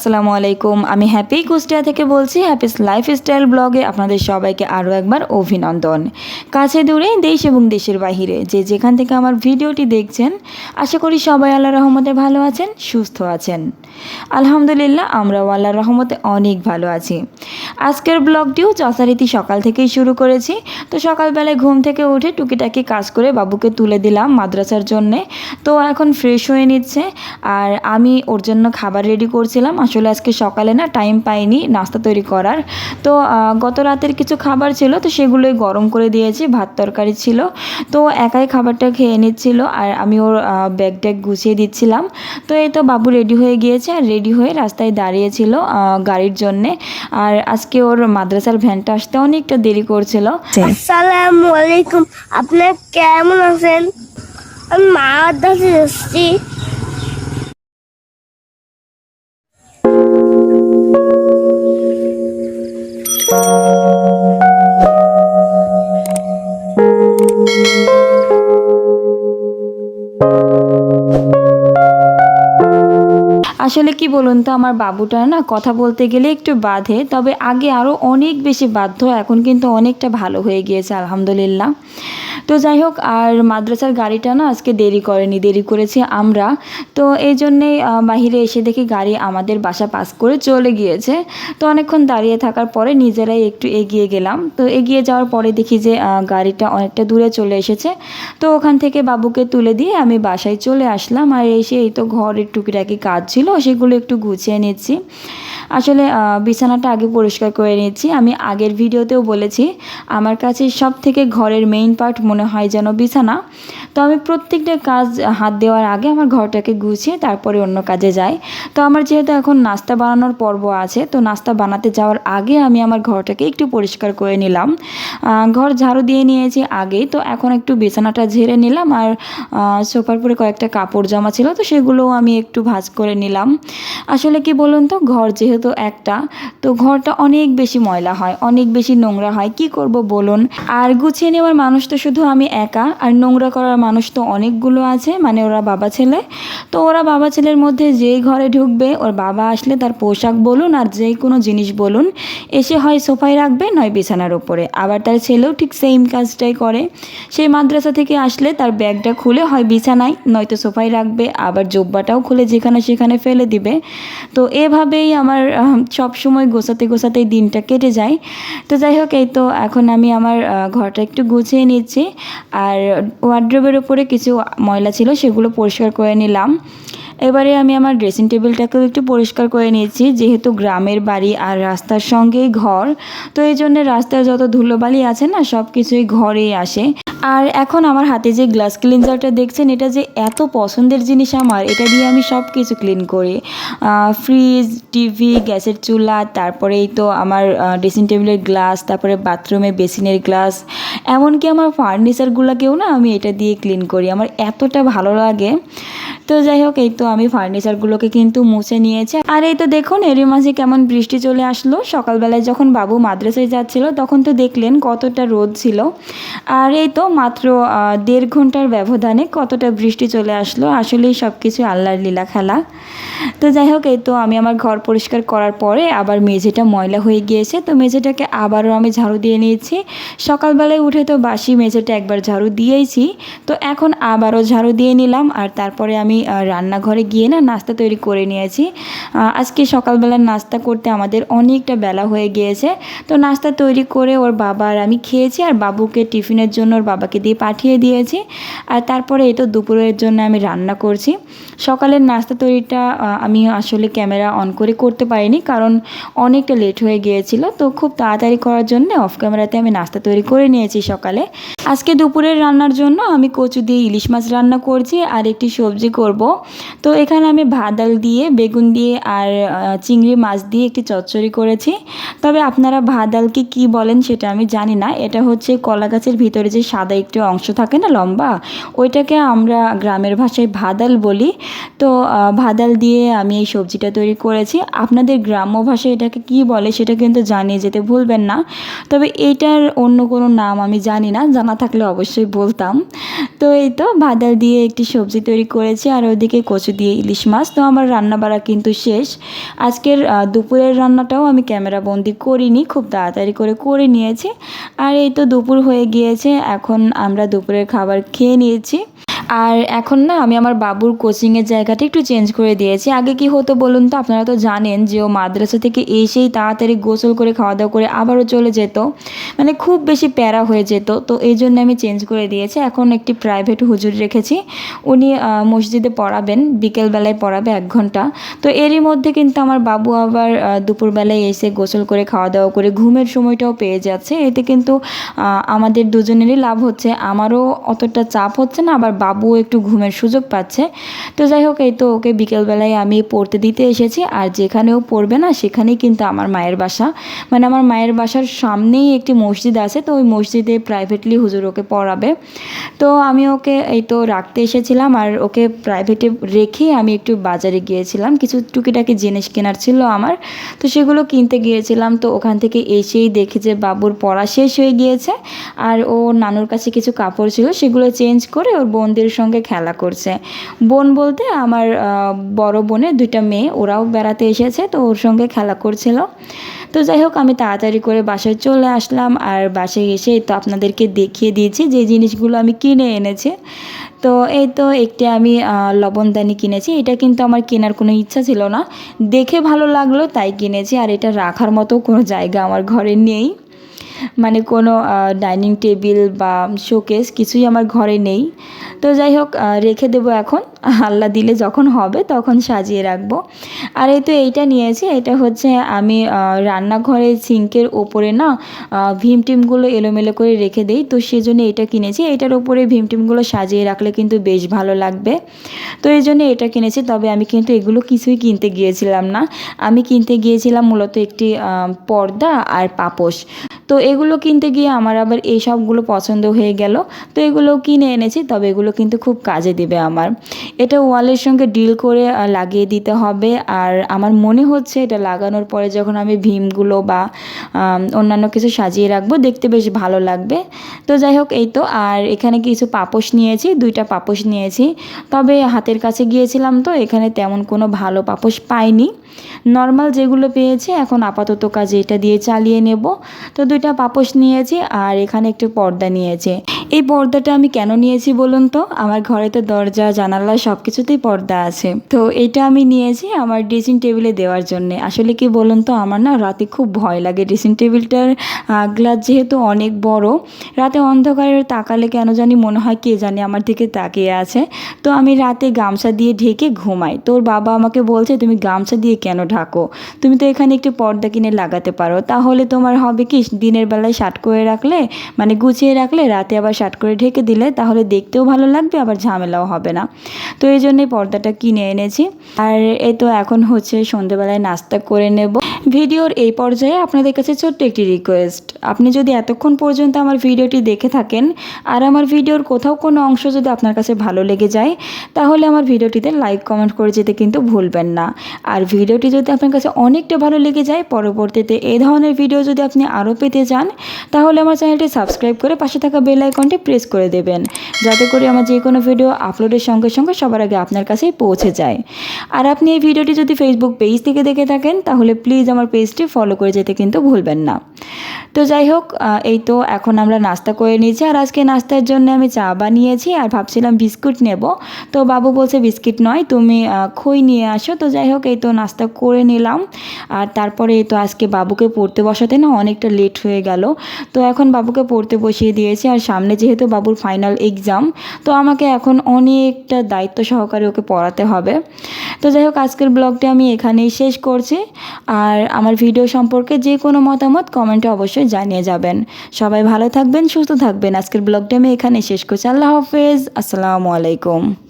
আসসালামু আলাইকুম। আমি হ্যাপি কুষ্টিয়া থেকে বলছি হ্যাপিস লাইফস্টাইল ব্লগে আপনাদের সবাইকে আরও একবার অভিনন্দন। কাছে দূরে দেশ এবং দেশের বাহিরে যে যেখান থেকে আমার ভিডিওটি দেখছেন, আশা করি সবাই আল্লাহ রহমতে ভালো আছেন, সুস্থ আছেন। আলহামদুলিল্লাহ, আমরাও আল্লাহ রহমতে অনেক ভালো আছি। আজকের ব্লগটিও যথারীতি সকাল থেকেই শুরু করেছি। তো সকালবেলায় ঘুম থেকে উঠে টুকিটাকি কাজ করে বাবুকে তুলে দিলাম মাদ্রাসার জন্যে। তো এখন ফ্রেশ হয়ে নিচ্ছে। আর আমি ওর জন্য খাবার রেডি করছিলাম। আসলে আজকে সকালে না টাইম পাইনি নাস্তা তৈরি করার। তো গত রাতের কিছু খাবার ছিল তো সেগুলোই গরম করে দিয়েছি ভাত তরকারি ছিল। তো একাই খাবারটা খেয়ে নিচ্ছিল আর আমি ওর ব্যাগ ট্যাগ গুছিয়ে দিচ্ছিলাম। তো এই তো বাবু রেডি হয়ে গিয়েছে আর রেডি হয়ে রাস্তায় দাঁড়িয়েছিল গাড়ির জন্যে। আর আজকে ওর মাদ্রাসার ভ্যানটা আসতে অনেকটা দেরি করছিল। আসসালামু আলাইকুম আপনার কেমন আছেন? আমি মার আসলে কি বলুন তো, আমার বাবুটা না কথা বলতে গেলে একটু বাধে, তবে আগে আরও অনেক বেশি বাধ্য, এখন কিন্তু অনেকটা ভালো হয়ে গিয়েছে, আলহামদুলিল্লাহ। তো যাই হোক, আর মাদ্রাসার গাড়িটা না আজকে দেরি করেনি, দেরি করেছি আমরা। তো এই জন্যেই বাহিরে এসে দেখি গাড়ি আমাদের বাসা পাস করে চলে গিয়েছে। তো অনেকক্ষণ দাঁড়িয়ে থাকার পরে নিজেরাই একটু এগিয়ে গেলাম। তো এগিয়ে যাওয়ার পরে দেখি যে গাড়িটা অনেকটা দূরে চলে এসেছে। তো ওখান থেকে বাবুকে তুলে দিয়ে আমি বাসায় চলে আসলাম। আর এসে এই তো ঘরের টুকিটাকি কাজ ছিল, সেগুলো একটু গুছিয়ে নিচ্ছি। আসলে বিছানাটা আগে পরিষ্কার করে নিচ্ছি। আমি আগের ভিডিওতেও বলেছি, আমার কাছে সব থেকে ঘরের মেইন পার্ট মনে হয় যেন বিছানা। তো আমি প্রত্যেকটা কাজ হাত দেওয়ার আগে আমার ঘরটাকে গুছিয়ে তারপরে অন্য কাজে যাই। তো আমার যেহেতু এখন নাস্তা বানানোর পর্ব আছে, তো নাস্তা বানাতে যাওয়ার আগে আমি আমার ঘরটাকে একটু পরিষ্কার করে নিলাম। ঘর ঝাড়ু দিয়ে নিয়েছি আগেই, তো এখন একটু বিছানাটা ঝেড়ে নিলাম আর সোফার পরে কয়েকটা কাপড় জামা ছিল, তো সেগুলোও আমি একটু ভাজ করে নিলাম। আসলে কি বলুন তো, ঘর যেহেতু একটা, তো ঘরটা অনেক বেশি ময়লা হয়, অনেক বেশি নোংরা হয়, কি করব বলুন? আর গুছিয়ে নেওয়ার মানুষ তো শুধু আমি একা, আর নোংরা করার মানুষ তো অনেকগুলো আছে মানে ওরা বাবা ছেলে। তো ওরা বাবা ছেলের মধ্যে যেই ঘরে ঢুকবে, ওর বাবা আসলে তার পোশাক বলুন আর যে কোনো জিনিস বলুন, এসে হয় সোফায় রাখবে, নয় বিছানার ওপরে আবার তার ছেলেও ঠিক সেম কাজটাই করে। সেই মাদ্রাসা থেকে আসলে তার ব্যাগটা খুলে হয় বিছানায়, নয়তো সোফায় রাখবে, আবার জোব্বাটাও খুলে যেখানে সেখানে ফেলে দিবে। তো এভাবেই আমার সব সময় গোছাতে গোছাতেই দিনটা কেটে যায়। তো যাই হোক, এই তো এখন আমি আমার ঘরটা একটু গুছিয়ে নিচ্ছি। আর ওয়ার্ড্রোবের উপরে কিছু ময়লা ছিল, সেগুলো পরিষ্কার করে নিলাম। এবারে আমি আমার ড্রেসিং টেবিলটাকেও একটু পরিষ্কার করে নিয়েছি, যেহেতু গ্রামের বাড়ি আর রাস্তার সঙ্গেই ঘর। তো এই জন্য রাস্তায় যত ধুলোবালি আছে না সব কিছুই ঘরেই আসে। আর এখন আমার হাতে যে গ্লাস ক্লিনজারটা দেখছেন, এটা যে এত পছন্দের জিনিস আমার, এটা দিয়ে আমি সব কিছু ক্লিন করি ফ্রিজ টিভি গ্যাসের চুলা, তারপরে এই তো আমার ড্রেসিং টেবিলের গ্লাস তারপরে বাথরুমে বেসিনের গ্লাস এমনকি আমার ফার্নিচারগুলোকেও না আমি এটা দিয়ে ক্লিন করি, আমার এতটা ভালো লাগে। তো যাই হোক, এই তো আমি ফার্নিচারগুলোকে কিন্তু মুছে নিয়েছি। আর এই তো দেখুন, এরই মাঝে কেমন বৃষ্টি চলে আসলো। সকালবেলায় যখন বাবু মাদ্রাসায় যাচ্ছিল, তখন তো দেখলেন কতটা রোদ ছিল। আর এই তো মাত্র দেড় ঘণ্টার ব্যবধানে কতটা বৃষ্টি চলে আসলো, আসলেই সব কিছু আল্লাহর লীলা খেলা। তো যাই হোক, এই তো আমি আমার ঘর পরিষ্কার করার পরে আবার মেঝেটা ময়লা হয়ে গিয়েছে, তো মেঝেটাকে আবারও আমি ঝাড়ু দিয়ে নিয়েছি। সকালবেলায় উঠে তো বাসি মেঝেটা একবার ঝাড়ু দিয়েইছি, তো এখন আবারও ঝাড়ু দিয়ে নিলাম, আর তারপরে আমি রান্নাঘরে গিয়ে না নাস্তা তৈরি করে নিয়েছি। আজকে সকালবেলার নাস্তা করতে আমাদের অনেকটা বেলা হয়ে গিয়েছে, তো নাস্তা তৈরি করে ওর বাবা আর আমি খেয়েছি, আর বাবুকে টিফিনের জন্য ওর বাবাকে দিয়ে পাঠিয়ে দিয়েছি। আর তারপরে এই তো দুপুরের জন্য আমি রান্না করছি। সকালের নাস্তা তৈরিটা আমি আসলে ক্যামেরা অন করে করতে পারিনি কারণ অনেকটা লেট হয়ে গিয়েছিল। তো খুব তাড়াতাড়ি করার জন্য অফ ক্যামেরাতে আমি নাস্তা তৈরি করে নিয়েছি সকালে। আজকে দুপুরের রান্নার জন্য আমি কচু দিয়ে ইলিশ মাছ রান্না করছি আর একটি সবজি করব। তো এখানে আমি ভাত, ডাল দিয়ে, বেগুন দিয়ে আর চিংড়ি মাছ দিয়ে একটি চচ্চড়ি করেছি। তবে আপনারা ভাত, ডালকে কী বলেন সেটা আমি জানি না। এটা হচ্ছে কলা গাছের ভিতরে যে সাদা সাদা একটু অংশ থাকে না লম্বা, ওইটাকে আমরা গ্রামের ভাষায় ভাদাল বলি। তো ভাদাল দিয়ে আমি এই সবজিটা তৈরি করেছি। আপনাদের গ্রাম্য ভাষায় এটাকে কি বলে সেটা কিন্তু জানিয়ে যেতে ভুলবেন না। তবে এইটার অন্য কোনো নাম আমি জানি না, জানা থাকলে অবশ্যই বলতাম। তো এই তো, ভাদাল দিয়ে একটি সবজি তৈরি করেছি আর ওইদিকে কচু দিয়ে ইলিশ মাছ। তো আমার রান্না বাড়া কিন্তু শেষ। আজকের দুপুরের রান্নাটাও আমি ক্যামেরা বন্দি করিনি, খুব তাড়াতাড়ি করে করে নিয়েছি। আর এই তো দুপুর হয়ে গিয়েছে, এখন আমরা দুপুরের খাবার খেয়ে নিয়েছি। আর এখন না, আমি আমার বাবুর কোচিংয়ের জায়গাটা একটু চেঞ্জ করে দিয়েছি। আগে কি হতো বলুন তো, আপনারা তো জানেন যে ও মাদ্রাসা থেকে এসেই তাড়াতাড়ি গোসল করে খাওয়া দাওয়া করে আবারও চলে যেত। মানে খুব বেশি প্যারা হয়ে যেত। তো এই জন্য আমি চেঞ্জ করে দিয়েছি। এখন একটি প্রাইভেট হুজুর রেখেছি। উনি মসজিদে পড়াবেন, বিকেলবেলায় পড়াবে এক ঘণ্টা। তো এরই মধ্যে কিন্তু আমার বাবু আবার দুপুরবেলায় এসে গোসল করে খাওয়া দাওয়া করে ঘুমের সময়টাও পেয়ে যাচ্ছে। এতে কিন্তু আমাদের দুজনেরই লাভ হচ্ছে। আমারও অতটা চাপ হচ্ছে না, আবার বাবুও একটু ঘুমের সুযোগ পাচ্ছে। তো যাই হোক, এই তো ওকে বিকেলবেলায় আমি পড়তে দিতে এসেছি। আর যেখানেও পড়বে না, সেখানেই কিন্তু আমার মায়ের বাসা। মানে আমার মায়ের বাসার সামনেই একটি মসজিদ আছে, তো ওই মসজিদে প্রাইভেটলি হুজুর ওকে পড়াবে। তো আমি ওকে এই তো রাখতে এসেছিলাম। আর ওকে প্রাইভেটে রেখে আমি একটু বাজারে গিয়েছিলাম। কিছু টুকিটাকি জিনিস কেনার ছিল আমার। তো সেগুলো কিনতে গিয়েছিলাম। তো ওখান থেকে এসেই দেখি যে বাবুর পড়া শেষ হয়ে গিয়েছে। আর ও নানুর কাছে কিছু কাপড় ছিল, সেগুলো চেঞ্জ করে ওর বোনদের সঙ্গে খেলা করছে। বোন বলতে আমার বড় বোনের দুইটা মেয়ে, ওরাও বেড়াতে এসেছে, তো ওর সঙ্গে খেলা করছিল। তো যাই হোক, আমি তাড়াতাড়ি করে বাসায় চলে আসলাম, আর বাসায় এসে তো আপনাদেরকে দেখিয়ে দিয়েছি যে জিনিসগুলো আমি কিনে এনেছি। তো এই তো একটি আমি লবণদানি কিনেছি। এটা কিন্তু আমার কেনার কোনো ইচ্ছা ছিল না। দেখে ভালো লাগল, তাই কিনেছি, আর এটা রাখার মতো কোনো জায়গা আমার ঘরে নেই। মানে কোনো ডাইনিং টেবিল বা শোকেস কিছুই আমার ঘরে নেই। তো যাই হোক রেখে দেব এখন। আল্লাহ দিলে যখন হবে তখন সাজিয়ে রাখব। আর এই তো এইটা নিয়েছি, এটা হচ্ছে আমি রান্নাঘরে সিঙ্কের ওপরে না ভীম টিমগুলো এলোমেলো করে রেখে দেই। তো সেজন্য এটা কিনেছি। এটার ওপরে ভীম টিমগুলো সাজিয়ে রাখলে কিন্তু বেশ ভালো লাগবে। তো এই জন্য এটা কিনেছি, তবে আমি কিন্তু এগুলো কিছুই কিনতে গিয়েছিলাম না। আমি কিনতে গিয়েছিলাম মূলত একটি পর্দা আর পাপোশ। তো এগুলো কিনতে গিয়ে আমার আবার এই সবগুলো পছন্দ হয়ে গেল। তো এগুলো কিনে এনেছি, তবে এগুলো কিন্তু খুব কাজে দিবে আমার। এটা ওয়ালের সঙ্গে ডিল করে লাগিয়ে দিতে হবে। আর আমার মনে হচ্ছে এটা লাগানোর পরে যখন আমি ভীমগুলো বা অন্যান্য কিছু সাজিয়ে রাখব, দেখতে বেশ ভালো লাগবে। তো যাই হোক, এই তো। আর এখানে কিছু পাপোশ নিয়েছি, দুইটা পাপোশ নিয়েছি। তবে হাতের কাছে গিয়েছিলাম তো, এখানে তেমন কোনো ভালো পাপোশ পাইনি। নর্মাল যেগুলো পেয়েছি, এখন আপাতত কাজে এটা দিয়ে চালিয়ে নেব। তো দুইটা পাপোশ নিয়েছি, আর এখানে একটু পর্দা নিয়েছি। এই পর্দাটা আমি কেন নিয়েছি বলুন তো? আমার ঘরে তো দরজা, জানালা সব কিছুতেই পর্দা আছে। তো এটা আমি নিয়েছি আমার ড্রেসিং টেবিলে দেওয়ার জন্য। আসলে কি বলুন তো, আমার না রাতে খুব ভয় লাগে ড্রেসিং টেবিলটার গ্লাস যেহেতু অনেক বড়, রাতে অন্ধকারে তাকালে কেন জানি মনে হয় কে জানি আমার দিকে তাকিয়ে আছে। তো আমি রাতে গামছা দিয়ে ঢেকে ঘুমাই। তোর বাবা আমাকে বলছে, তুমি গামছা দিয়ে কেন ঢাকো? তুমি তো এখানে একটু পর্দা কিনে লাগাতে পারো। তাহলে তোমার হবে কি, দিনের বেলায় শার্ট করে রাখলে মানে গুছিয়ে রাখলে রাতে আবার শার্ট করে ঢেকে দিলে তাহলে দেখতেও ভালো লাগবে, আবার ঝামেলাও হবে না। তো এই জন্যই পর্দাটা কিনে এনেছি। আর এ তো এখন হচ্ছে সন্ধেবেলায় নাস্তা করে নেব। ভিডিওর এই পর্যায়ে আপনাদের কাছে ছোট্ট একটি রিকোয়েস্ট আপনি যদি এতক্ষণ পর্যন্ত আমার ভিডিওটি দেখে থাকেন আর আমার ভিডিওর কোথাও কোনো অংশ যদি আপনার কাছে ভালো লেগে যায়, তাহলে আমার ভিডিওটিতে লাইক কমেন্ট করে যেতে কিন্তু ভুলবেন না। আর ভিডিওটি যদি আপনার কাছে অনেকটা ভালো লেগে যায়, পরবর্তীতে এই ধরনের ভিডিও যদি আপনি আরও পেতে চান, তাহলে আমার চ্যানেলটি সাবস্ক্রাইব করে পাশে থাকা বেল আইকনটি প্রেস করে দেবেন, যাতে করে আমার যে কোনো ভিডিও আপলোডের সঙ্গে সঙ্গে সবার আগে আপনার কাছেই পৌঁছে যায়। আর আপনি এই ভিডিওটি যদি ফেসবুক পেজ থেকে দেখে থাকেন, তাহলে প্লিজ আমার পেজটি ফলো করে যেতে কিন্তু ভুলবেন না। তো যাই হোক এই তো এখন আমরা নাস্তা করে নিয়েছি। আর আজকে নাস্তার জন্য আমি চা বানিয়েছি আর ভাবছিলাম বিস্কুট নেব। তো বাবু বলছে, বিস্কিট নয়, তুমি খই নিয়ে আসো। তো যাই হোক, এই তো নাস্তা করে নিলাম। আর তারপরে এই তো আজকে বাবুকে পড়তে বসাতে না অনেকটা লেট হয়ে গেল। তো এখন বাবুকে পড়তে বসিয়ে দিয়েছি। আর সামনে যেহেতু বাবুর ফাইনাল এক্সাম তো আমাকে এখন অনেকটা দায়িত্ব সহকারে ওকে পড়াতে হবে। তো যাই হোক, আজকের ব্লগটি আমি এখানেই শেষ করছি। আর আমার ভিডিও সম্পর্কে যে কোনো মতামত কমেন্টে অবশ্যই জানিয়ে যাবেন। সবাই ভালো থাকবেন, সুস্থ থাকবেন। আজকের ব্লগটি আমি এখানেই শেষ করছি। আল্লাহ হাফেজ। আসসালামু আলাইকুম।